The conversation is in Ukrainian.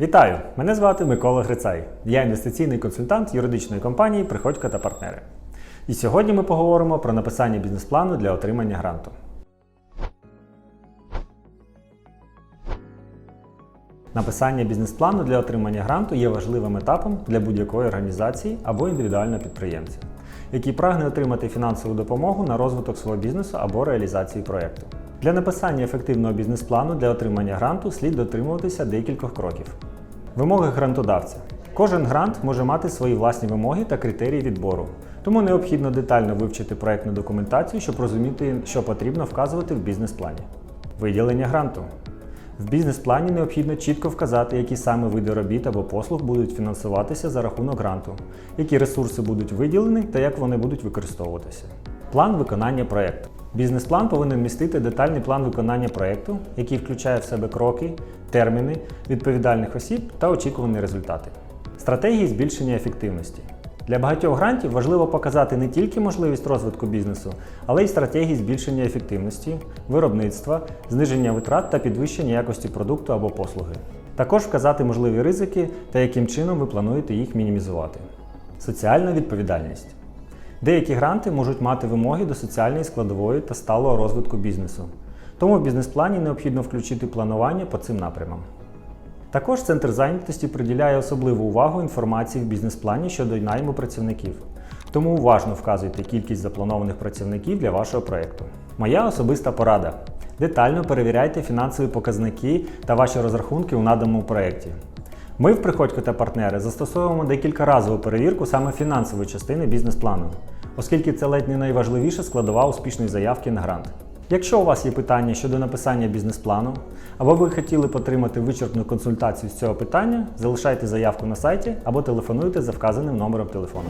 Вітаю! Мене звати Микола Грицай. Я інвестиційний консультант юридичної компанії Приходько та партнери. І сьогодні ми поговоримо про написання бізнес-плану для отримання гранту. Написання бізнес-плану для отримання гранту є важливим етапом для будь-якої організації або індивідуального підприємця, який прагне отримати фінансову допомогу на розвиток свого бізнесу або реалізації проєкту. Для написання ефективного бізнес-плану для отримання гранту слід дотримуватися декількох кроків. Вимоги грантодавця. Кожен грант може мати свої власні вимоги та критерії відбору, тому необхідно детально вивчити проєктну документацію, щоб розуміти, що потрібно вказувати в бізнес-плані. Виділення гранту. В бізнес-плані необхідно чітко вказати, які саме види робіт або послуг будуть фінансуватися за рахунок гранту, які ресурси будуть виділені та як вони будуть використовуватися. План виконання проєкту. Бізнес-план повинен містити детальний план виконання проєкту, який включає в себе кроки, терміни, відповідальних осіб та очікувані результати. Стратегії збільшення ефективності. Для багатьох грантів важливо показати не тільки можливість розвитку бізнесу, але й стратегії збільшення ефективності, виробництва, зниження витрат та підвищення якості продукту або послуги. Також вказати можливі ризики та яким чином ви плануєте їх мінімізувати. Соціальна відповідальність. Деякі гранти можуть мати вимоги до соціальної складової та сталого розвитку бізнесу. Тому в бізнес-плані необхідно включити планування по цим напрямам. Також центр зайнятості приділяє особливу увагу інформації в бізнес-плані щодо найму працівників. Тому уважно вказуйте кількість запланованих працівників для вашого проєкту. Моя особиста порада. Детально перевіряйте фінансові показники та ваші розрахунки у наданому проєкті. Ми в Приходько та партнери застосовуємо декількаразову перевірку саме фінансової частини бізнес-плану, оскільки це ледь не найважливіша складова успішної заявки на грант. Якщо у вас є питання щодо написання бізнес-плану, або ви хотіли отримати вичерпну консультацію з цього питання, залишайте заявку на сайті або телефонуйте за вказаним номером телефону.